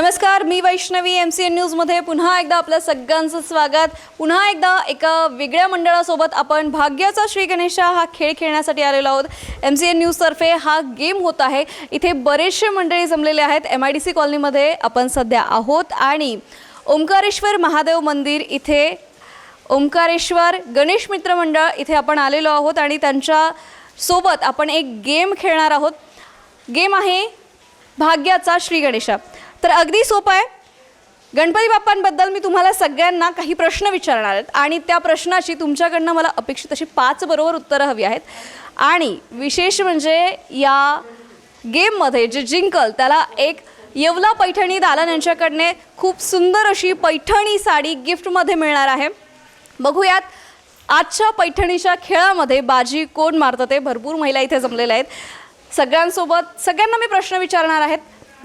नमस्कार मी Vaishnavi M C N न्यूजमध्ये पुन्हा एकदा आपल्या सगळ्यांचं स्वागत. पुन्हा एकदा एका वेगळ्या मंडळासोबत आपण भाग्याचा श्री गणेशा हा खेळ खेळण्यासाठी आलेलो आहोत. एम सी एन न्यूजतर्फे हा गेम होत आहे. इथे बरेचसे मंडळी जमलेले आहेत. एम आय डी सी कॉलनीमध्ये आपण सध्या आहोत आणि ओंकारेश्वर महादेव मंदिर इथे ओंकारेश्वर गणेश मित्र मंडळ इथे आपण आलेलो आहोत आणि त्यांच्यासोबत आपण एक गेम खेळणार आहोत. गेम आहे भाग्याचा श्री गणेशा. तर अगदी सोपं आहे. गणपती बाप्पांबद्दल मी तुम्हाला सगळ्यांना काही प्रश्न विचारणार आहेत आणि त्या प्रश्नाची तुमच्याकडनं मला अपेक्षित अशी पाच बरोबर उत्तरं हवी आहेत. आणि विशेष म्हणजे या गेममध्ये जे जिंकल त्याला एक येवला पैठणी दालन यांच्याकडने खूप सुंदर अशी पैठणी साडी गिफ्टमध्ये मिळणार आहे. बघूयात आजच्या पैठणीच्या खेळामध्ये बाजी कोण मारतं ते? भरपूर महिला इथे जमलेल्या आहेत. सगळ्यांसोबत सगळ्यांना मी प्रश्न विचारणार आहेत.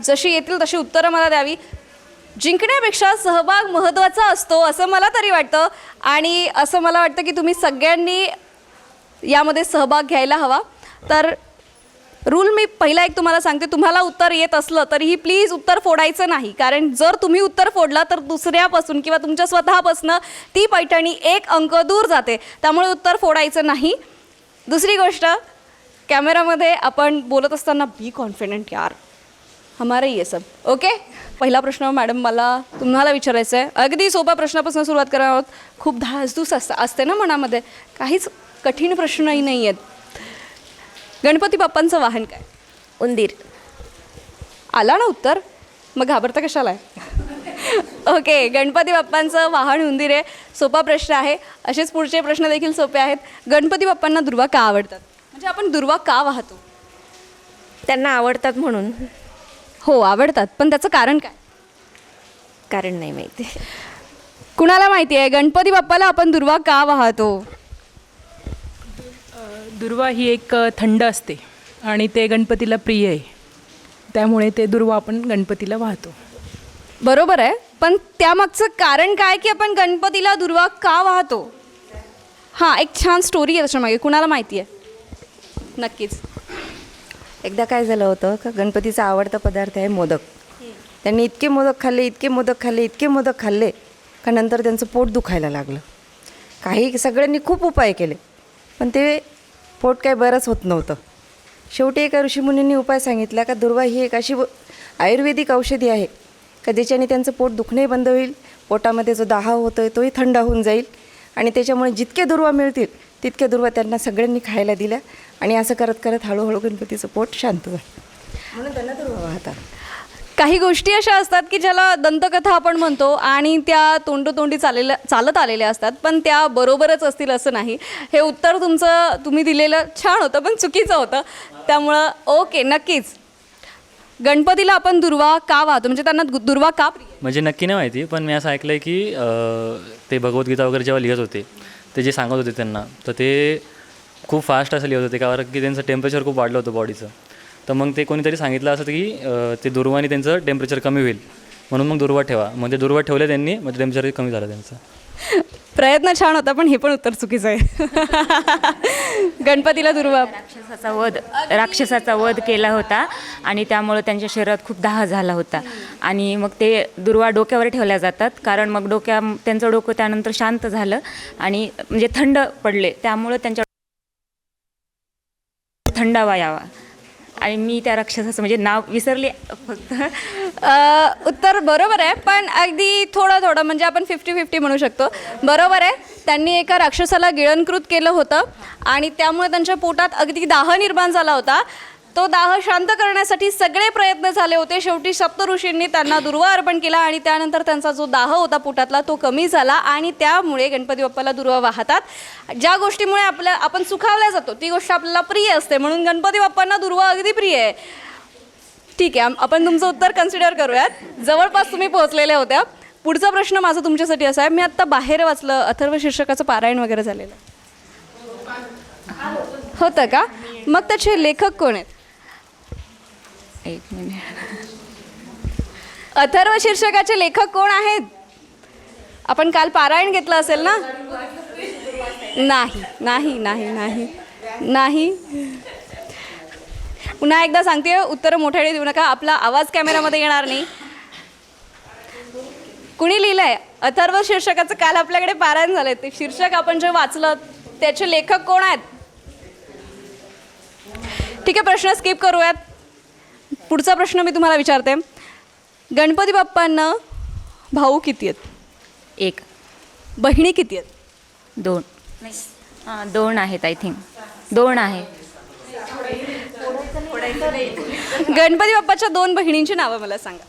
जशी येतील तशी उत्तरं मला द्यावी. जिंकण्यापेक्षा सहभाग महत्त्वाचा असतो असं मला तरी वाटतं. आणि असं मला वाटतं की तुम्ही सगळ्यांनी यामध्ये सहभाग घ्यायला हवा. तर रूल मी पहिला एक तुम्हाला सांगते तुम्हाला उत्तर येत असलं तरीही प्लीज उत्तर फोडायचं नाही. कारण जर तुम्ही उत्तर फोडला तर दुसऱ्यापासून किंवा तुमच्या स्वतःपासून ती पैठणी एक अंक दूर जाते. त्यामुळे उत्तर फोडायचं नाही. दुसरी गोष्ट कॅमेरामध्ये आपण बोलत असताना बी कॉन्फिडंट यार. हमारा ये सब. ओके पहिला प्रश्न मॅडम मला तुम्हाला विचारायचा आहे अगदी सोप्या प्रश्नापासून सुरुवात करणार आहोत. खूप धासधूस असतं असते ना मनामध्ये. काहीच कठीण प्रश्नही नाही आहेत गणपती बाप्पांचं वाहन काय? उंदीर. आला ना उत्तर? मग घाबरता कशाला? आहे ओके गणपती बाप्पांचं वाहन उंदीर आहे. सोपा प्रश्न आहे. असेच पुढचे प्रश्न देखील सोपे आहेत. गणपती बाप्पांना दुर्वा का आवडतात? म्हणजे आपण दुर्वा का वाहतो? त्यांना आवडतात म्हणून. हो आवडतात. पण त्याचं कारण काय? कारण नाही माहिती. कुणाला माहिती आहे? गणपती बाप्पाला आपण दुर्वा का वाहतो? दुर्वा ही एक थंड असते आणि ते गणपतीला प्रिय आहे. त्यामुळे ते दुर्वा आपण गणपतीला वाहतो. बरोबर आहे. पण त्यामागचं कारण काय की आपण गणपतीला दुर्वा का वाहतो? हां एक छान स्टोरी आहे त्याच्यामागे. कुणाला माहिती आहे? नक्कीच. एकदा काय झालं होतं का गणपतीचा आवडता पदार्थ आहे मोदक. त्यांनी इतके मोदक खाल्ले इतके मोदक खाल्ले इतके मोदक खाल्ले का नंतर त्यांचं पोट दुखायला लागलं. काही सगळ्यांनी खूप उपाय केले पण ते पोट काय बरंच होत नव्हतं. शेवटी एका ऋषीमुनींनी उपाय सांगितला का दुर्वा ही एक अशी व- आयुर्वेदिक औषधी आहे का ज्याच्याने त्यांचं पोट दुखणे बंद होईल पोटामध्ये जो दाह होतो आहे तोही थंड होऊन जाईल आणि त्याच्यामुळे जितके दुर्वा मिळतील तितके दुर्वा त्यांना सगळ्यांनी खायला दिल्या आणि असं करत करत हळूहळू गणपतीचं पोट शांत झालं. म्हणून त्यांना दुर्वा वाहतात. काही गोष्टी अशा असतात की ज्याला दंतकथा आपण म्हणतो आणि त्या तोंडोतोंडी चाललेल्या चालत आलेल्या असतात पण त्या बरोबरच असतील असं नाही. हे उत्तर तुमचं तुम्ही दिलेलं छान होतं पण चुकीचं होतं. त्यामुळं ओके नक्कीच. गणपतीला आपण दुर्वा का वाहतो? म्हणजे त्यांना दुर्वा का प्रिय? म्हणजे नक्की नाही माहिती पण मी असं ऐकलं आहे की अं, ते भगवद्गीता वगैरे जेव्हा लिहित होते ते जे सांगत होते त्यांना तर ते खूप फास्ट असं लिहित होते कारण की त्यांचं टेम्परेचर खूप वाढलं होतं बॉडीचं तर मग ते कोणीतरी सांगितलं असं की ते दुर्वाने त्यांचं टेम्परेचर कमी होईल म्हणून मग दुर्वा ठेवा. म्हणजे दुर्वा ठेवले त्यांनी म्हणजे टेम्परेचर कमी झालं त्यांचं. प्रयत्न छान होता पण हे पण उत्तर चुकीचं आहे. गणपतीला दुर्वा राक्षसाचा वध राक्षसाचा वध केला होता आणि त्यामुळे त्यांच्या शरीरात खूप दाह झाला होता. आणि मग ते दुर्वा डोक्यावर ठेवल्या जातात कारण मग डोक्या त्यांचं डोकं त्यानंतर शांत झालं आणि म्हणजे थंड पडले त्यामुळं त्यांच्या थंडावा यावा. आणि मी त्या राक्षसाचं म्हणजे नाव विसरले. फक्त अ, उत्तर बरोबर आहे पण अगदी थोडं थोडं म्हणजे आपण फिफ्टी फिफ्टी म्हणू शकतो. बरोबर आहे त्यांनी एका राक्षसाला गिळंकृत केलं होतं आणि त्यामुळे त्यांच्या पोटात अगदी दाह निर्माण झाला होता. तो दाह शांत करण्यासाठी सगळे प्रयत्न झाले होते. शेवटी सप्तऋषींनी त्यांना दुर्वा अर्पण केला आणि त्यानंतर त्यांचा जो दाह होता पोटातला तो कमी झाला आणि त्यामुळे गणपती बाप्पाला दुर्वा वाहतात. ज्या गोष्टीमुळे आपल्या आपण सुखावल्या जातो ती गोष्ट आपल्याला प्रिय असते. म्हणून गणपती बाप्पांना दुर्वा अगदी प्रिय आहे. ठीक आहे आपण तुमचं उत्तर कन्सिडर करूयात. जवळपास तुम्ही पोहोचलेल्या होत्या. पुढचा प्रश्न माझा तुमच्यासाठी असा आहे. मी आत्ता बाहेर वाचलं अथर्व शीर्षकाचं पारायण वगैरे झालेलं. होतं का? मग त्याचे लेखक कोण आहेत? एक मिनिट. अथर्व शीर्षकाचे लेखक कोण आहेत? आपण काल पारायण घेतलं असेल ना? नाही नाही नाही नाही नाही. पुन्हा एकदा सांगते उत्तर मोठ्याने देऊ नका. आपला आवाज कॅमेरामध्ये येणार नाही. कुणी लिहिलंय? अथर्व शीर्षकाचं काल आपल्याकडे पारायण झालंय. ते शीर्षक आपण जे वाचलं त्याचे लेखक कोण आहेत? ठीक आहे प्रश्न स्किप करूयात. पुढचा प्रश्न मी तुम्हाला विचारते. गणपती बाप्पांना भाऊ किती आहेत? एक. बहिणी किती आहेत? दोन. हां दोन आहेत आय थिंक दोन आहे. गणपती बाप्पाच्या दोन बहिणींची नावं मला सांगा.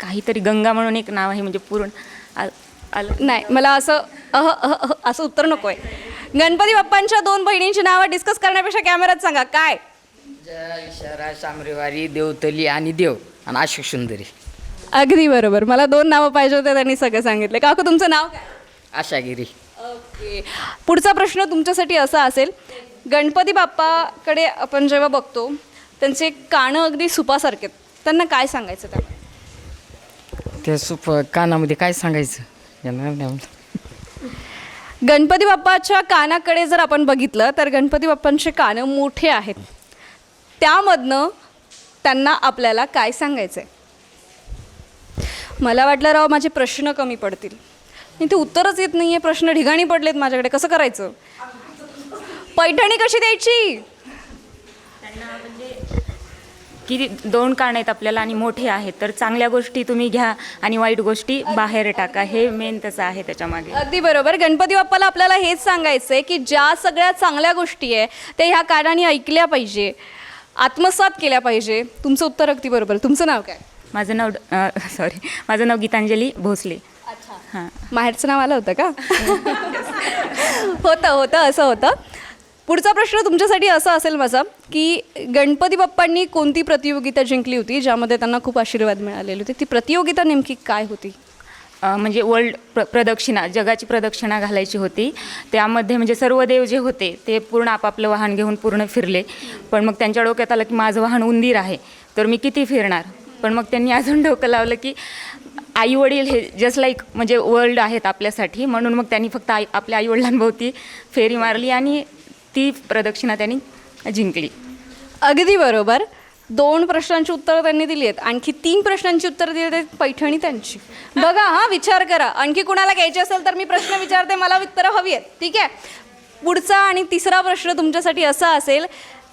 काहीतरी गंगा म्हणून एक नाव आहे म्हणजे पूर्ण आ- आलं नाही मला असं अह अह अह असं उत्तर नको आहे गणपती बाप्पांच्या दोन बहिणींची नावं डिस्कस करण्यापेक्षा कॅमेऱ्यात सांगा. काय? जय इशारा शामरेवारी देवतली आणि देव आणि अशोक सुंदरी. अगदी बरोबर. मला दोन नावं पाहिजे होते त्यांनी सगळं सांगितले. काकू तुमचं नाव काय? आशागिरी. ओके. पुढचा प्रश्न तुमच्यासाठी असा असेल. गणपती बाप्पाकडे आपण जेव्हा बघतो त्यांचे कानं अगदी सुपासारखे आहेत. त्यांना काय सांगायचं त्याला त्या सुप कानामध्ये काय सांगायचं? येणार नाही. गणपती बाप्पाच्या कानाकडे जर आपण बघितलं तर गणपती बाप्पांचे कानं मोठे आहेत. त्यामधनं त्यांना आपल्याला काय सांगायचं आहे मला वाटलं राव माझे प्रश्न कमी पडतील. आणि ते उत्तरच येत नाही आहे प्रश्न ठिकाणी पडलेत माझ्याकडे. कसं करायचं? पैठणी कशी द्यायची? किती दोन कान आहेत आपल्याला आणि मोठे आहेत तर चांगल्या गोष्टी तुम्ही घ्या आणि वाईट गोष्टी बाहेर टाका. हे मेन त्याचं आहे त्याच्यामागे. अगदी बरोबर. गणपती बाप्पाला आपल्याला हेच सांगायचं आहे की ज्या सगळ्या चांगल्या गोष्टी आहे ते ह्या कानाने ऐकल्या पाहिजे. आत्मसात केल्या पाहिजे. तुमचं उत्तर अगदी बरोबर. तुमचं नाव काय? माझं नाव सॉरी माझं नाव गीतांजली भोसले. हां. माहेरचं नाव आलं होतं का? होतं होतं असं होतं. पुढचा प्रश्न तुमच्यासाठी असा असेल माझा की गणपती बाप्पांनी कोणती प्रतियोगिता जिंकली होती ज्यामध्ये त्यांना खूप आशीर्वाद मिळालेले होते? ती प्रतियोगिता नेमकी काय होती? म्हणजे वर्ल्ड प्र प्रदक्षिणा जगाची प्रदक्षिणा घालायची होती. त्यामध्ये म्हणजे सर्व देव जे होते ते पूर्ण आपापलं वाहन घेऊन पूर्ण फिरले. पण मग त्यांच्या डोक्यात आलं की माझं वाहन उंदीर आहे तर मी किती फिरणार? पण मग त्यांनी अजून डोकं लावलं की आई वडील हे जस्ट लाईक म्हणजे वर्ल्ड आहेत आपल्यासाठी म्हणून मग त्यांनी फक्त आई आपल्या आईवडिलांभोवती फेरी मारली आणि ती प्रदक्षिणा त्यांनी जिंकली. अगदी बरोबर. दोन प्रश्नांची उत्तरं त्यांनी दिली आहेत. आणखी तीन प्रश्नांची उत्तरं दिली आहेत पैठणी त्यांची. बघा हां विचार करा. आणखी कुणाला घ्यायचे असेल तर मी प्रश्न विचारते मला उत्तरं हवी आहेत. ठीक आहे? पुढचा आणि तिसरा प्रश्न तुमच्यासाठी असा असेल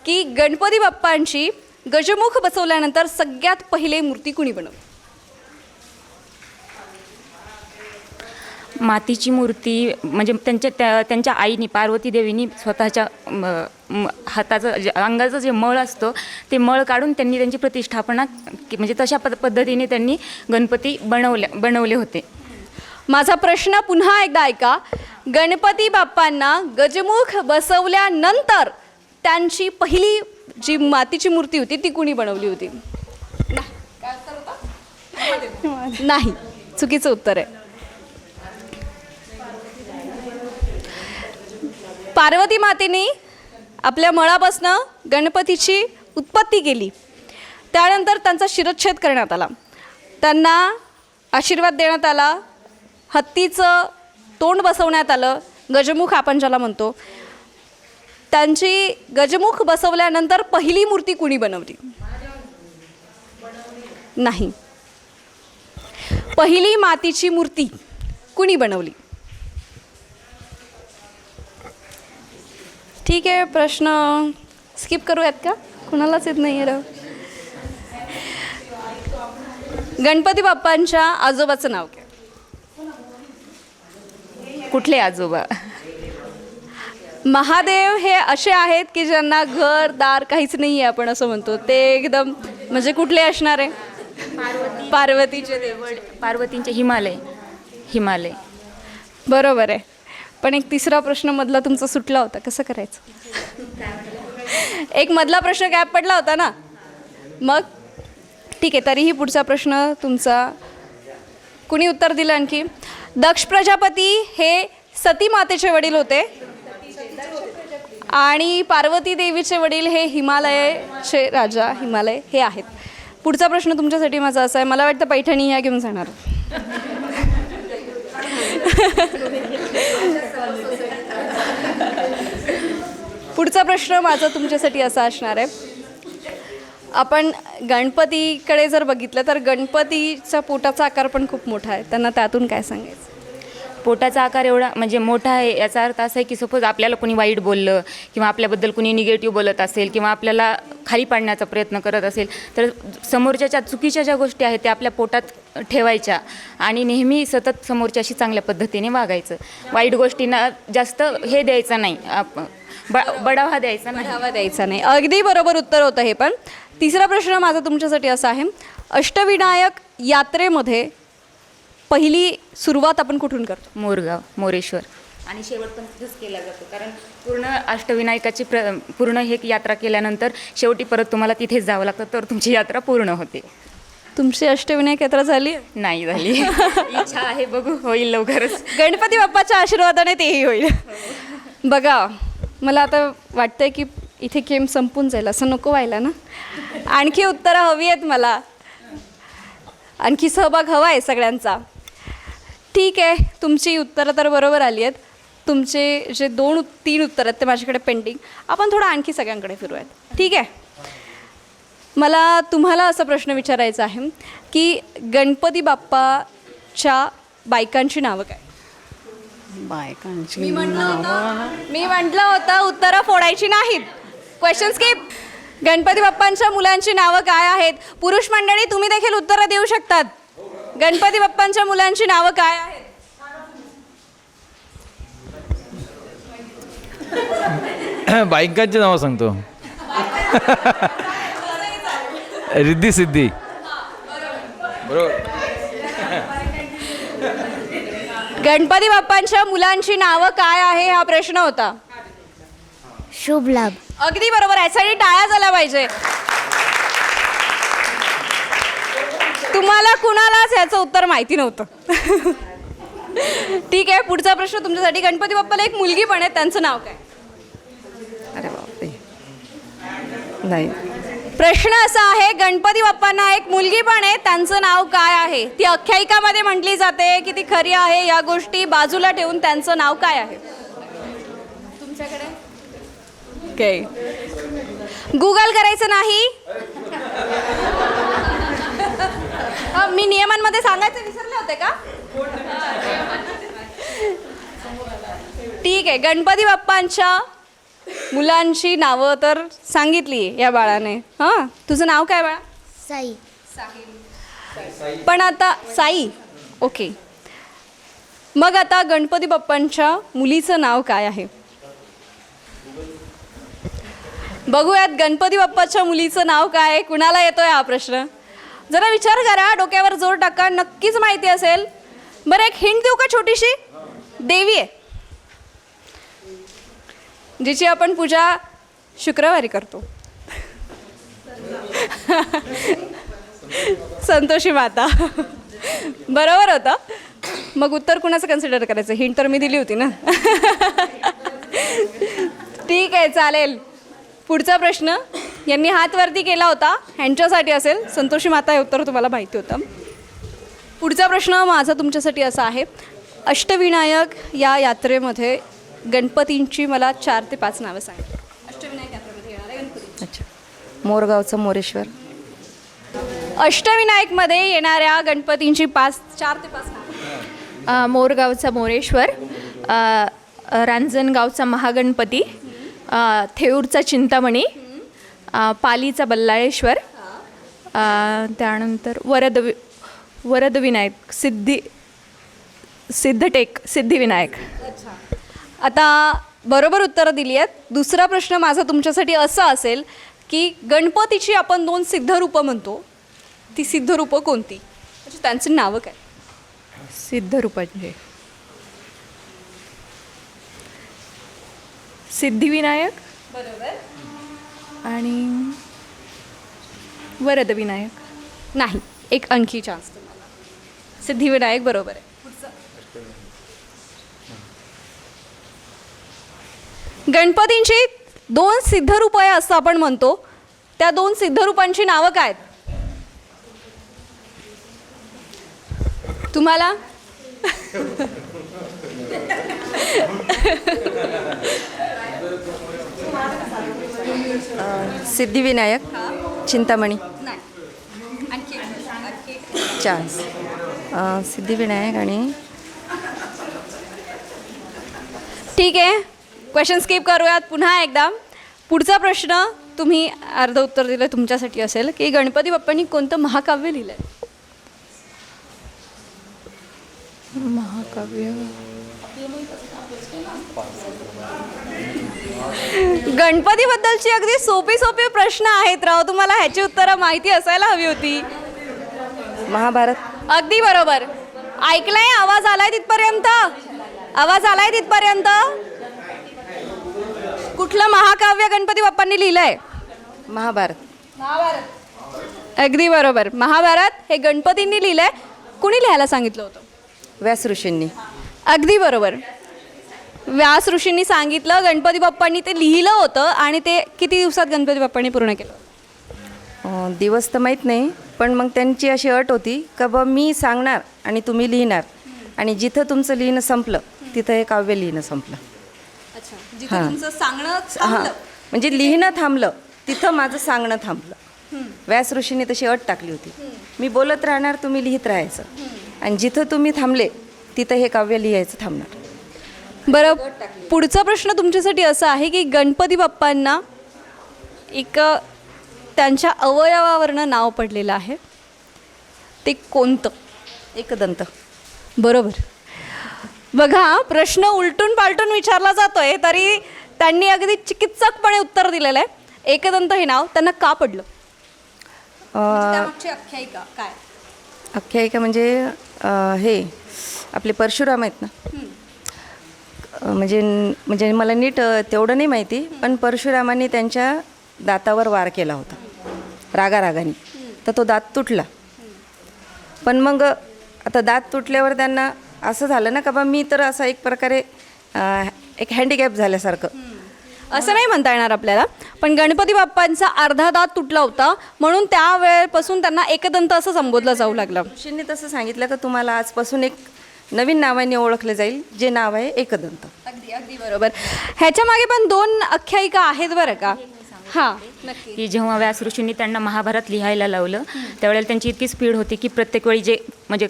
की गणपती बाप्पांची गजमुख बसवल्यानंतर सगळ्यात पहिले मूर्ती कुणी बनवली? मातीची मूर्ती म्हणजे त्यांच्या त्या त्यांच्या आईनी पार्वती देवीनी स्वतःच्या म, हाताचं जे अंगाचं जे मळ असतं ते मळ काढून त्यांनी त्यांची प्रतिष्ठापना म्हणजे तशा पद पद्धतीने त्यांनी गणपती बनवले बनवले होते. माझा प्रश्न पुन्हा एकदा ऐका. गणपती बाप्पांना गजमुख बसवल्यानंतर त्यांची पहिली जी मातीची मूर्ती होती ती कुणी बनवली होती? नाही. चुकीचं उत्तर आहे. पार्वती मातेने आपल्या मळापासनं गणपतीची उत्पत्ती केली. त्यानंतर त्यांचा शिरच्छेद करण्यात आला. त्यांना आशीर्वाद देण्यात आला. हत्तीचं तोंड बसवण्यात आलं. गजमुख आपण ज्याला म्हणतो. त्यांची गजमुख बसवल्यानंतर पहिली मूर्ती कुणी बनवली? नाही. पहिली मातीची मूर्ती कुणी बनवली? ठीक आहे प्रश्न स्किप करूयात का? कुणालाच येत नाही राव. गणपती बाप्पांच्या आजोबाचं नाव काय कुठले आजोबा? महादेव हे असे आहेत की ज्यांना घर दार काहीच नाही आहे आपण असं म्हणतो. ते एकदम म्हणजे कुठले असणार आहे? पार्वतीचे देव पार्वतींचे हिमालय. हिमालय. बरोबर आहे. पण एक तिसरा प्रश्न मधला तुमचा सुटला होता. कसं करायचं? एक मधला प्रश्न गॅप पडला होता ना? मग? ठीक आहे तरीही पुढचा प्रश्न तुमचा. कुणी उत्तर दिलं आणखी? दक्ष प्रजापती हे सती मातेचे वडील होते. आणि पार्वती देवीचे वडील हे हिमालयाचे राजा हिमालय हे आहेत. पुढचा प्रश्न तुमच्यासाठी माझा असा आहे. मला वाटतं पैठणी ह्या घेऊन जाणार. पुढचा प्रश्न माझा तुमच्यासाठी असा असणार आहे. आपण गणपतीकडे जर बघितलं तर गणपतीच्या पोटाचा आकार पण खूप मोठा आहे. त्यांना त्यातून काय सांगायचं? पोटाचा आकार एवढा म्हणजे मोठा आहे याचा अर्थ असा आहे की सपोज आपल्याला कोणी वाईट बोललं किंवा आपल्याबद्दल कोणी निगेटिव्ह बोलत असेल किंवा आपल्याला खाली पाडण्याचा प्रयत्न करत असेल तर समोरच्याच्या चुकीच्या ज्या गोष्टी आहेत त्या आपल्या पोटात ठेवायच्या आणि नेहमी सतत समोरच्याशी चांगल्या पद्धतीने वागायचं. वाईट गोष्टींना जास्त हे द्यायचं नाही. आप- ब- बढावा द्यायचा नाही. बढ़ावा द्यायचा नाही. अगदी बरोबर उत्तर होतं हे पण. तिसरा प्रश्न माझा तुमच्यासाठी असा आहे. अष्टविनायक यात्रेमध्ये पहिली सुरुवात आपण कुठून करतो? मोरगाव मोरेश्वर. आणि शेवट पण तिथंच केला जातो. कारण पूर्ण अष्टविनायकाची प्र पूर्ण हे यात्रा केल्यानंतर शेवटी परत तुम्हाला तिथेच जावं लागतं तर तुमची यात्रा पूर्ण होते. तुमची अष्टविनायक यात्रा झाली? नाही झाली. इच्छा आहे बघू होईल लवकरच. गणपती बाप्पाच्या आशीर्वादाने तेही होईल. बघा मला आता वाटतंय की इथे गेम संपून जाईल असं नको व्हायला ना? आणखी उत्तरं हवी आहेत मला. आणखी सहभाग हवा आहे सगळ्यांचा. ठीक आहे तुमची उत्तरं तर बरोबर आली आहेत. तुमचे जे दोन तीन उत्तरं आहेत ते माझ्याकडे पेंडिंग आपण थोडं आणखी सगळ्यांकडे फिरूयात. ठीक आहे? मला तुम्हाला असा प्रश्न विचारायचा आहे की गणपती बाप्पाच्या बायकांची नावं काय? बायकांची मी म्हटलं होतं मी म्हटलं होतं उत्तरं फोडायची नाहीत. क्वेश्चन स्किप गणपती बाप्पांच्या मुलांची नावं काय आहेत? पुरुष मंडळी तुम्ही देखील उत्तरं देऊ शकतात. गणपती बाप्पांच्या मुलांची नावं काय आहेत? बायकांची नावं सांगतो. रिद्धी सिद्धी. बरोबर. गणपती बाप्पांच्या मुलांची नावं काय आहे? हा प्रश्न होता. शुभ लाभ. अगदी बरोबर. यासाठी टाळ्या झाल्या पाहिजे. तुम्हाला कुणालाच याचं उत्तर माहिती नव्हतं. ठीक आहे पुढचा प्रश्न तुमच्यासाठी. गणपती बाप्पाला एक मुलगी पण आहे त्यांचं नाव काय? अरे बापरे. नाही. प्रश्न असा आहे गणपती बाप्पांना एक मुलगी पण आहे त्यांचं नाव काय आहे? ती आख्यायिकामध्ये म्हटली जाते की ती खरी आहे या गोष्टी बाजूला ठेवून त्यांचं नाव काय आहे? तुमच्याकडे? गुगल करायचं नाही. हा, मी नियमांमध्ये सांगायचं विसरले होते का? ठीक आहे. गणपती बाप्पांच्या मुलांची नावं तर सांगितली या बाळाने. हां? तुझं नाव काय बाळा? साई. पण आता साई. ओके. मग आता गणपती बाप्पांच्या मुलीचं नाव काय आहे? बघूयात गणपती बाप्पाच्या मुलीचं नाव काय? आहे कुणाला येतोय हा प्रश्न? जरा विचार करा डोक्यावर जोर टाका नक्कीच माहिती असेल. बरं एक हिंट देऊ का छोटीशी? देवी आहे. जिची आपण पूजा शुक्रवारी करतो. संतोषी माता. बरोबर होतं. मग उत्तर कुणाचं कन्सिडर करायचं? हिंट तर मी दिली होती ना. ठीक आहे चालेल. पुढचा प्रश्न. यांनी हात वरती केला होता. ह्यांच्यासाठी असेल. संतोषी माता हे उत्तर तुम्हाला माहिती होतं. पुढचा प्रश्न माझा तुमच्यासाठी असा आहे. अष्टविनायक या यात्रेमध्ये गणपतींची मला चार ते पाच नावं सांगा. अष्टविनायक यात्रेमध्ये गणपती अच्छा. मोरगावचं मोरेश्वर. अष्टविनायकमध्ये येणाऱ्या गणपतींची पाच चार ते पाच नावं. अ, मोरगावचा मोरेश्वर रांजणगावचा महागणपती अ, थेऊरचा चिंतामणी अ, पालीचा बल्लाळेश्वर. अ, त्यानंतर वरद वि वरदविनायक सिद्धी सिद्धटेक सिद्धिविनायक. आता बरोबर उत्तरं दिली आहेत दुसरा प्रश्न माझा तुमच्यासाठी असा असेल की गणपतीची आपण दोन सिद्धरूपं म्हणतो. ती सिद्धरूपं कोणती? म्हणजे त्यांची नावं काय? सिद्धरूपाचे. सिद्धिविनायक. बरोबर. आणि वरदविनायक. नाही एक आणखी चान्स तुम्हाला. सिद्धिविनायक बरोबर आहे. गणपतींची दोन सिद्धरूप आहे असं आपण म्हणतो. त्या दोन सिद्धरूपांची नावं काय आहेत? तुम्हाला? सिद्धिविनायक चिंतामणी. चान्स सिद्धिविनायक आणि ठीक आहे. क्वेश्चन स्किप करूयात पुन्हा एकदा. पुढचा प्रश्न तुम्ही अर्ध उत्तर दिलं तुमच्यासाठी असेल की गणपती बाप्पांनी कोणतं महाकाव्य लिहिलं आहे महाकाव्य? गणपतीबद्दलची अगदी सोपी सोपी प्रश्न आहेत राव. तुम्हाला ह्याची उत्तरं माहिती असायला हवी होती. महाभारत. अगदी बरोबर. ऐकलंय? आवाज आलाय तिथपर्यंत? आवाज आलाय तिथपर्यंत? कुठलं महाकाव्य गणपती बाप्पांनी लिहिलंय? महाभारत. अगदी बरोबर. महाभारत हे गणपतींनी लिहिलंय. कुणी लिहायला सांगितलं होतं? व्यास ऋषींनी. अगदी बरोबर. व्यास ऋषींनी सांगितलं गणपती बाप्पांनी ते लिहिलं होतं आणि ते किती दिवसात गणपती बाप्पांनी पूर्ण केलं? दिवस तर माहीत नाही पण मग त्यांची अशी अट होती का बा मी सांगणार आणि तुम्ही लिहिणार. आणि जिथं तुमचं लिहिणं संपलं तिथं हे काव्य लिहिणं संपलं. अच्छा सांगणं हां. म्हणजे लिहिणं थांबलं तिथं माझं सांगणं थांबलं. व्यास ऋषीने तशी अट टाकली होती. मी बोलत राहणार तुम्ही लिहित राहायचं. आणि जिथं तुम्ही थांबले तिथं हे काव्य लिहायचं थांबणार. बरं पुढचा प्रश्न तुमच्यासाठी असा आहे की गणपती बाप्पांना एक त्यांच्या अवयवावरनं नाव पडलेलं आहे. ते कोणतं? एकदंत. बरोबर. बघा प्रश्न उलटून पालटून विचारला जातोय तरी त्यांनी अगदी चिकित्सकपणे उत्तर दिलेलं आहे. एकदंत हे नाव त्यांना का पडलं? अं, आख्यायिका काय? आख्यायिका म्हणजे हे आपले परशुराम आहेत ना? म्हणजे म्हणजे मला नीट तेवढं नाही माहिती पण परशुरामांनी त्यांच्या दातावर वार केला होता रागारागाने. तर तो दात तुटला. पण मग आता दात तुटल्यावर त्यांना असं झालं ना का बा मी तर असा एक प्रकारे अं, एक हँडिकॅप झाल्यासारखं. असं नाही म्हणता येणार आपल्याला पण गणपती बाप्पांचा अर्धा दात तुटला होता म्हणून त्या वेळेपासून त्यांना एकदंत असं संबोधलं जाऊ लागलं. ऋषींनी तसं सांगितलं का तुम्हाला आजपासून एक नवीन नावाने ओळखलं जाईल जे नाव आहे एकदंत. अगदी अगदी बरोबर. ह्याच्या मागे पण दोन आख्यायिका आहेत बरं का? हां नक्की. की जेव्हा व्यास ऋषींनी त्यांना महाभारत लिहायला लावलं त्यावेळेला त्यांची इतकी स्पीड होती की प्रत्येक वेळी जे म्हणजे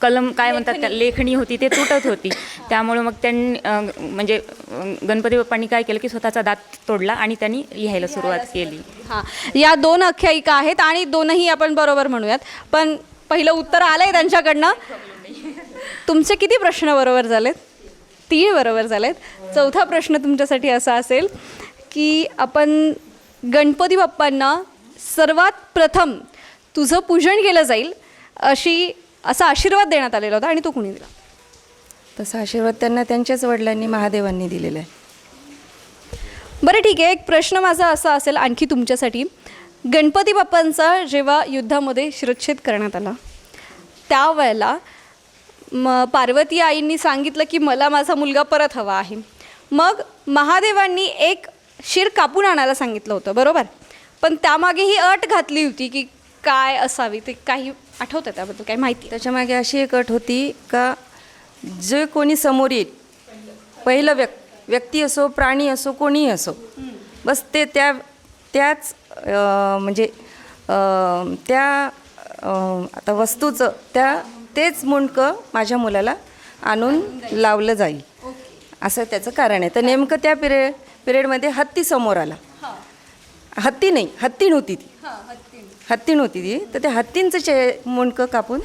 कलम काय म्हणतात त्या लेखणी. होती ते तुटत होती. त्यामुळे मग त्यांनी म्हणजे गणपती बाप्पांनी काय केलं की स्वतःचा दात तोडला आणि त्यांनी लिहायला सुरुवात केली. हां. या दोन आख्यायिका आहेत आणि दोनही आपण बरोबर म्हणूयात. पण पहिलं उत्तर आलंय त्यांच्याकडनं. तुमचे किती प्रश्न बरोबर झालेत? तीन बरोबर झालेत. चौथा प्रश्न तुमच्यासाठी असा असेल की आपण गणपती बाप्पांना सर्वात प्रथम तुझं पूजन केलं जाईल अशी असा आशीर्वाद देण्यात आलेला होता आणि तो कुणी दिला? तसा आशीर्वाद त्यांना त्यांच्याच वडिलांनी महादेवांनी दिलेला आहे. बरं ठीक आहे. एक प्रश्न माझा असा असेल आणखी तुमच्यासाठी. गणपती बाप्पांचा जेव्हा युद्धामध्ये शिरच्छेद करण्यात आला त्यावेळेला म पार्वती आईंनी सांगितलं की मला माझा मुलगा परत हवा आहे. मग महादेवांनी एक शिर कापून आणायला सांगितलं होतं बरोबर? पण त्यामागे ही अट घातली होती की काय असावी ते काही आठवतं त्याबद्दल काही माहिती त्याच्यामागे अशी एक अट होती का जे कोणी समोर येईल पहिलं व्यक् व्यक्ती असो प्राणी असो कोणीही असो बस ते त्या त्याच म्हणजे त्या आता वस्तूचं त्या तेच मुंडकं माझ्या मुलाला आणून लावलं जाईल. असं त्याचं कारण आहे. तर नेमकं त्या पिरियड पिरियडमध्ये हत्ती समोर आला. हत्ती नाही हत्ती नव्हती ती. हत्ती नव्हती ती. तर त्या हत्तींचं चे मुंडकं कापून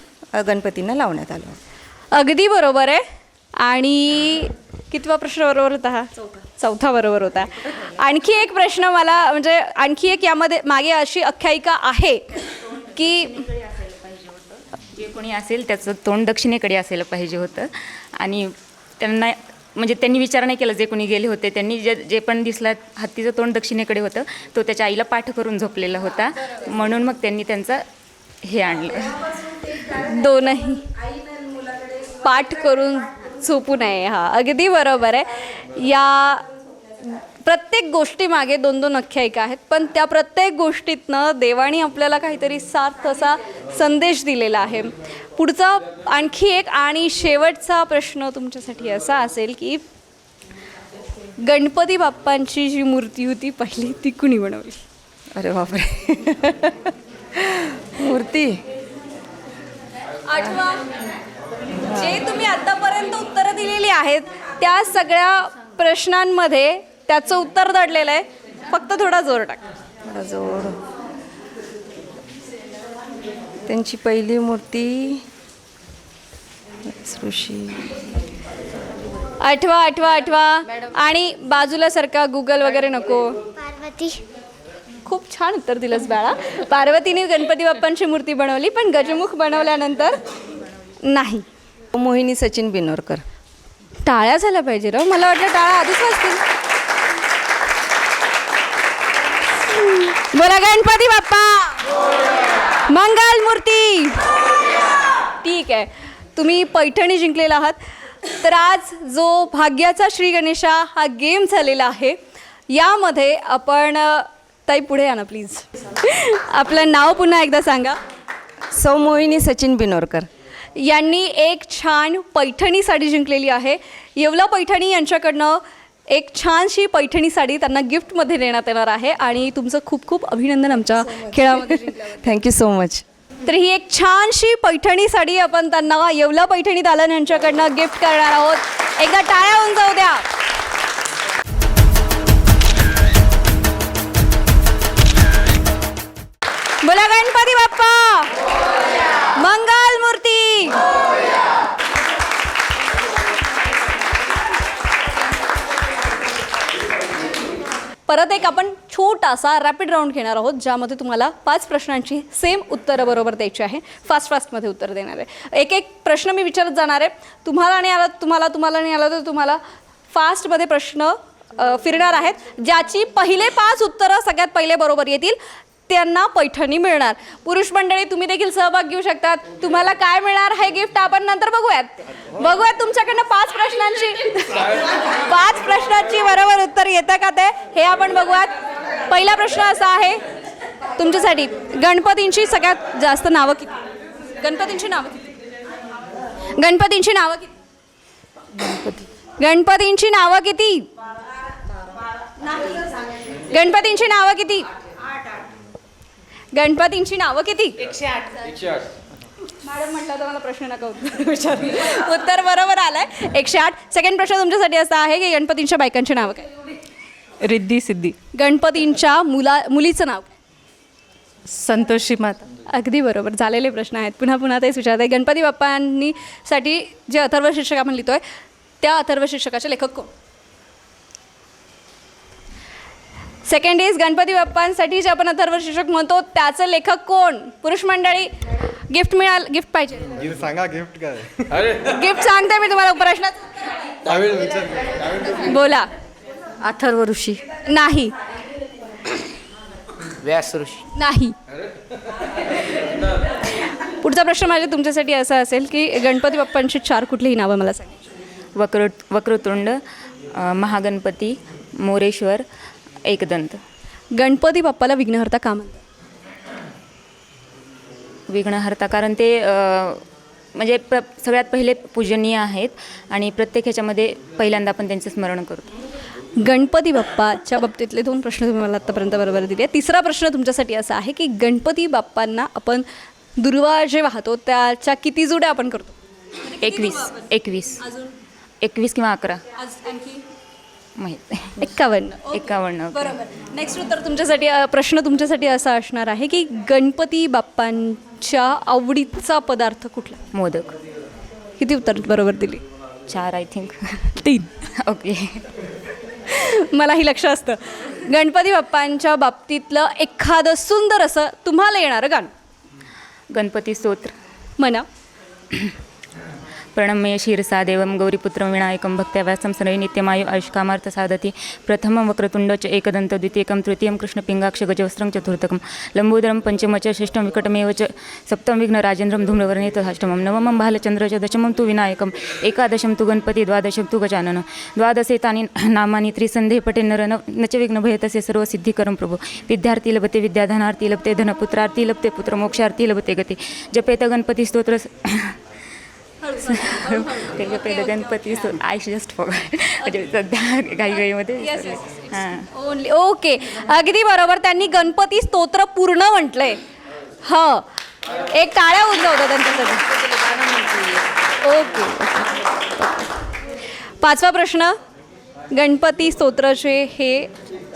गणपतींना लावण्यात आलं. अगदी बरोबर आहे. आणि कितवा प्रश्न बरोबर होता हा? चौथा बरोबर होता. आणखी एक प्रश्न मला म्हणजे आणखी एक यामध्ये मागे अशी आख्यायिका आहे की जे कोणी असेल त्याचं तोंड दक्षिणेकडे असायला पाहिजे होतं. आणि त्यांना म्हणजे त्यांनी विचार नाही केला जे कोणी गेले होते. त्यांनी जे जे पण दिसला हत्तीचं तोंड दक्षिणेकडे होतं तो त्याच्या आईला पाठ करून झोपलेला होता. म्हणून मग त्यांनी त्यांचं हे आणलं. दोनही पाठ करून झोपू नये हा. अगदी बरोबर आहे. या प्रत्येक गोष्टीमागे दोन दोन आख्यायिका आहेत पण त्या प्रत्येक गोष्टीतनं देवाने आपल्याला काहीतरी सार्थ असा संदेश दिलेला आहे. पुढचा आणखी एक आणि शेवटचा प्रश्न तुमच्यासाठी असा असेल की गणपती बाप्पांची जी मूर्ती होती पहिली ती कुणी बनवली? अरे बापरे. मूर्ती? आठवा. जे तुम्ही आतापर्यंत उत्तरं दिलेली आहेत त्या सगळ्या प्रश्नांमध्ये त्याचं उत्तर दडलेलं आहे. फक्त थोडा जोर टाक. थोडा जोर. त्यांची पहिली मूर्ती ऋषी. आठवा आठवा आठवा. आणि बाजूला सरका गुगल वगैरे नको. पार्वती. खूप छान उत्तर दिलंस बाळा. पार्वतीने गणपती बाप्पांची मूर्ती बनवली पण गजमुख बनवल्यानंतर नाही. मोहिनी सचिन बिनोरकर. टाळ्या झाल्या पाहिजे र. मला वाटलं टाळ्या आधीच वाजतील. बोला गणपती बाप्पा. मंगल मूर्ती. ठीक आहे. तुम्ही पैठणी जिंकलेला आहात. तर आज जो भाग्याचा श्री गणेशा हा गेम झालेला आहे यामध्ये आपण ताई पुढे या ना प्लीज. आपलं नाव पुन्हा एकदा सांगा. सौ मोहिनी सचिन बिनोरकर. यांनी एक छान पैठणी साडी जिंकलेली आहे. येवला पैठणी यांच्याकडनं एक छानशी पैठणी साडी त्यांना गिफ्टमध्ये देण्यात येणार आहे आणि तुमचं खूप खूप अभिनंदन आमच्या खेळामध्ये. जिंकल्याबद्दल. थँक्यू सो मच तर ही एक छानशी पैठणी साडी आपण त्यांना येवला पैठणी दालन यांच्याकडनं गिफ्ट करणार आहोत. एकदा टाळ्या होऊन जाऊ द्या. बोला गणपती बाप्पा! परत एक आपण छोटासा रॅपिड राऊंड घेणार आहोत ज्यामध्ये तुम्हाला पाच प्रश्नांची सेम उत्तरं बरोबर द्यायची आहे. फास्ट फास्टमध्ये उत्तर देणार आहे. एक एक प्रश्न मी विचारत जाणार आहे. तुम्हाला आणि आला तुम्हाला तुम्हाला आणि आला तर तुम्हाला फास्टमध्ये प्रश्न फिरणार आहेत. ज्याची पहिले पाच उत्तरं सगळ्यात पहिले बरोबर येतील त्यांना पैठणी मिळणार. पुरुष मंडळी तुम्ही देखील सहभाग घेऊ शकतात. तुम्हाला काय मिळणार हे गिफ्ट आपण नंतर बघूयात. बघूयात तुमच्याकडनं पाच प्रश्नांची. पाच प्रश्नांची बरोबर उत्तर येतं का ते? हे आपण बघूयात. पहिला प्रश्न असा आहे तुमच्यासाठी गणपतींची सगळ्यात जास्त नावं किती? गणपतींची नावं किती? गणपतींची नावं किती? गणपतींची नावं किती? गणपतींची नावं किती? गणपतींची नावं किती? एकशे आठ. मॅडम म्हटलं तर मला प्रश्न नका उत्तर विचारू. उत्तर बरोबर आलंय. एकशे आठ. सेकंड प्रश्न तुमच्यासाठी असा आहे की गणपतींच्या बायकांची नावं काय? रिद्धी सिद्धी. गणपतींच्या मुला मुलीचं नाव काय? संतोषी माता. अगदी बरोबर. झालेले प्रश्न आहेत. पुन्हा पुन्हा तेच विचारत आहे. गणपती बाप्पांनी साठी जे अथर्व शीर्षक आपण लिहितोय त्या अथर्व शीर्षकाचे लेखक कोण? सेकंड इज गणपती बाप्पांसाठी जे आपण अथर्व शीर्षक म्हणतो त्याचं लेखक कोण? पुरुष मंडळी गिफ्ट मिळाल गिफ्ट पाहिजे. सांगा गिफ्ट काय? गिफ्ट सांगते मी तुम्हाला त्यावेळी विचार बोला. अथर्व ऋषी. नाही. व्यास ऋषी. नाही. पुढचा प्रश्न माझ्या तुमच्यासाठी असा असेल की गणपती बाप्पांची चार कुठलीही नावं मला सांगा. वक्र वक्रतुंड महागणपती मोरेश्वर एकदंत. गणपती बाप्पाला विघ्नहर्ता का म्हणतात? विघ्नहर्ता कारण ते म्हणजे प्र सगळ्यात पहिले पूजनीय आहेत आणि प्रत्येक ह्याच्यामध्ये पहिल्यांदा आपण त्यांचं स्मरण करतो. गणपती बाप्पाच्या बाबतीतले दोन प्रश्न तुम्ही मला आत्तापर्यंत बरोबर दिले. तिसरा प्रश्न तुमच्यासाठी असा आहे की गणपती बाप्पांना आपण दुर्वा जे वाहतो त्याच्या किती जुड्या आपण करतो? एकवीस एकवीस. एकवीस किंवा अकरा. माहीत एक्कावन्न. एकावन्न बरोबर. नेक्स्ट उत्तर तुमच्यासाठी अ, प्रश्न तुमच्यासाठी असा असणार आहे की गणपती बाप्पांच्या आवडीचा पदार्थ कुठला? मोदक. किती उत्तर बरोबर दिली? चार आय थिंक तीन. ओके. मलाही लक्ष असतं. गणपती बाप्पांच्या बाबतीतलं एखादं सुंदर असं तुम्हाला येणारं गाणं. गणपती स्तोत्र. म्हणा. प्रणम्य शिरसा गौरीपुत्रं विनायकं भक्त्या व्यासं नित्यमायु आयुष्कामार्थ साधति। प्रथमं वक्रतुण्ड च एकदन्त द्वितीयकं तृतीयं कृष्णपिङ्गाक्ष गजवस्त्रं चतुर्थकं लम्बोदरं पञ्चम च षष्ठं विकटमेव च सप्तं विघ्नराजेन्द्रं धूम्रवर्णे तथाष्टमं नवमं बालचन्द्र च दशमं तु विनायकम् एकादशं तु गणपति द्वादशं तु गजानन। द्वादशे तानि नामानि त्रिसन्धे पटे नर न च विघ्नभयतस्य सर्वसिद्धिकरं प्रभु। विद्यार्थी लभते विद्याधनार्थी लभते धनपुत्रार्थी लभते पुत्रमोक्षार्थी लभते गते। जपेत गणपती स्तोत्र त्याच्या पहिलं गणपती आय जस्ट फॉर म्हणजे सध्या घाईघाईमध्ये विसरले. हां. ओनली ओके अगदी बरोबर. त्यांनी गणपती स्तोत्र पूर्ण म्हटलंय. ह. एक टाळ्या उद्भवतात त्यांच्यासाठी. ओके पाचवा प्रश्न. गणपती स्तोत्राचे हे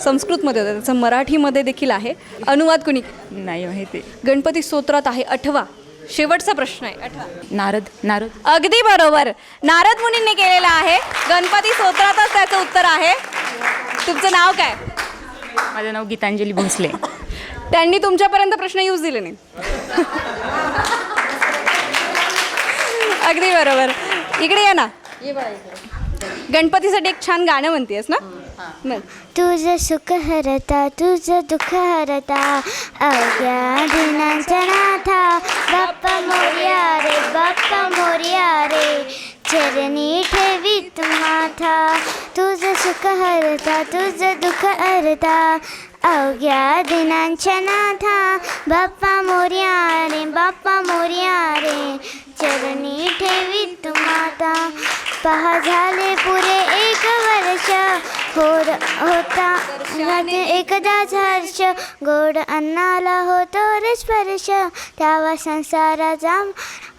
संस्कृतमध्ये होतं. त्याचं मराठीमध्ये देखील आहे. अनुवाद कुणी नाही माहिती. गणपती स्तोत्रात आहे आठवा शेवटचा प्रश्न आहे. आठवा. नारद नारद. अगदी बरोबर. नारद मुनींनी केलेला आहे. गणपती स्तोत्रातच त्याचं उत्तर आहे. तुमचं नाव काय? माझं नाव गीतांजली भोसले. त्यांनी तुमच्यापर्यंत प्रश्न यूज दिले नाही अगदी बरोबर. इकडे या ना. गणपतीसाठी एक छान गाणं म्हणतेस ना? म्हण. तुझं सुख हरता तुझं दुःख हरता. अवघ्या दिनांचा नाथा बाप्पा मोर्या रे बाप्पा मोर्या रे. चरणी ठेवी माथा. तुझं सुख हरता तुझं दुःख हरता. अवघ्या दिनांच्या नाथा बाप्पा मोर्या रे बाप्पा मोर्या रे. चरणी ठेवी माता पहा झाले पुरे एक वर्ष. होर होता एकदा हर्ष गोड अन्नाला होतो रे स्पर्श त्यावा संसाराचा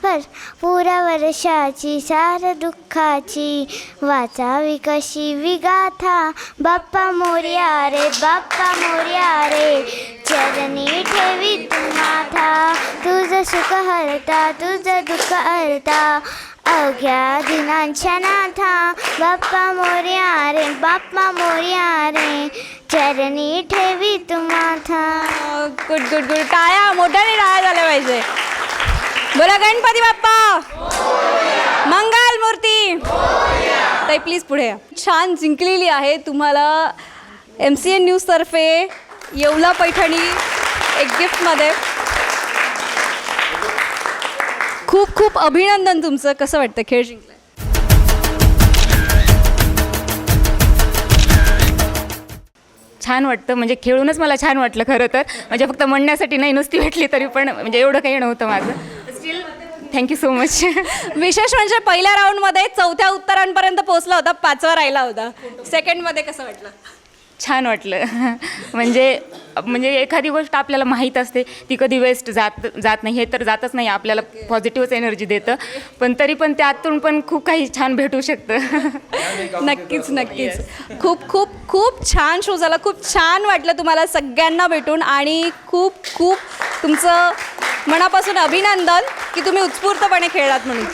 पर पुरा वर्षाची सार दुःखाची वाचावी कशी विगाथा बाप्पा मोर्या रे बाप्पा मोर्या रे. चरणी ठेवी तू माथा. तुझं सुख हरता तुझं दुःख हरता. अवघ्या दिनांच्या नाथा बाप्पा मोर्या रे बाप्पा मोर्या रे चरणी ठेवी तू माथा. Good good good. टाळ्या मोठ्याने टाळ्या झाल्या पाहिजे. बोला गणपती बाप्पा. मंगल मूर्ती ताई प्लीज पुढे छान जिंकलेली आहे तुम्हाला एम सी एन न्यूजतर्फे येवला पैठणी एक गिफ्टमध्ये खूप खूप अभिनंदन तुमचं. कसं वाटतं खेळ जिंकलाय? छान वाटतं. म्हणजे खेळूनच मला छान वाटलं खरं तर. म्हणजे फक्त म्हणण्यासाठी नाही नुसती भेटली तरी पण म्हणजे एवढं काही नव्हतं माझं. स्टील थँक्यू सो मच विशेष म्हणजे पहिल्या राऊंडमध्ये चौथ्या उत्तरांपर्यंत पोहोचला होता पाचवा राहिला होता. सेकंडमध्ये कसं वाटलं? छान वाटलं. म्हणजे म्हणजे एखादी गोष्ट आपल्याला माहीत असते ती कधी वेस्ट जात जात नाही हे तर जातच नाही आपल्याला पॉझिटिव्हच एनर्जी देतं. पण तरी पण त्यातून पण खूप काही छान भेटू शकतं. नक्कीच नक्कीच. खूप खूप खूप छान शो झाला. खूप छान वाटलं तुम्हाला सगळ्यांना भेटून आणि खूप खूप तुमचं मनापासून अभिनंदन की तुम्ही उत्स्फूर्तपणे खेळलात म्हणून.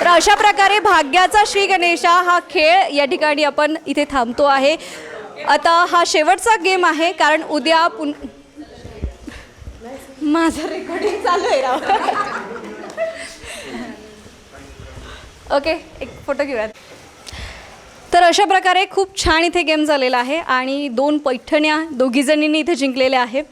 तर अशा प्रकारे भाग्याचा श्री गणेशा हा खेळ या ठिकाणी आपण इथे थांबतो आहे. आता हा शेवटचा गेम आहे कारण उद्या पुन माझं रेकॉर्डिंग चालू आहे राव. ओके एक फोटो घेऊयात. तर अशा प्रकारे खूप छान इथे गेम झालेला आहे आणि दोन पैठण्या दोघीजणींनी इथे जिंकलेल्या आहे.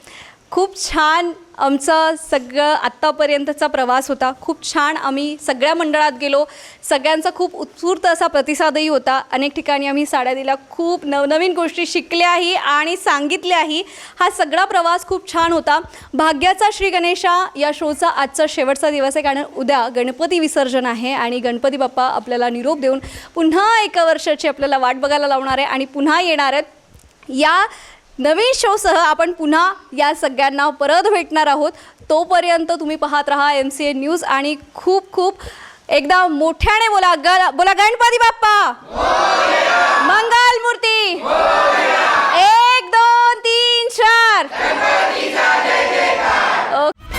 खूप छान आमचा सगळं आत्तापर्यंतचा प्रवास होता. खूप छान आम्ही सगळ्या मंडळात गेलो. सगळ्यांचा खूप उत्स्फूर्त असा प्रतिसादही होता. अनेक ठिकाणी आम्ही साड्या दिल्या. खूप नवनवीन गोष्टी शिकल्याही आणि सांगितल्याही हा सगळा प्रवास खूप छान होता. भाग्याचा श्री गणेशा या शोचा आजचा शेवटचा दिवस आहे. कारण उद्या गणपती विसर्जन आहे आणि गणपती बाप्पा आपल्याला निरोप देऊन पुन्हा एका वर्षाची आपल्याला वाट बघायला लावणार आहे आणि पुन्हा येणार आहेत. या नवीन शोसह आपण पुन्हा या सगळ्यांना परत भेटणार आहोत. तोपर्यंत तुम्ही पाहत राहा एम सी ए न्यूज आणि खूप खूप एकदा मोठ्याने बोला ग बोला गणपती बाप्पा. मंगल मूर्ती. एक दोन तीन चार. ओके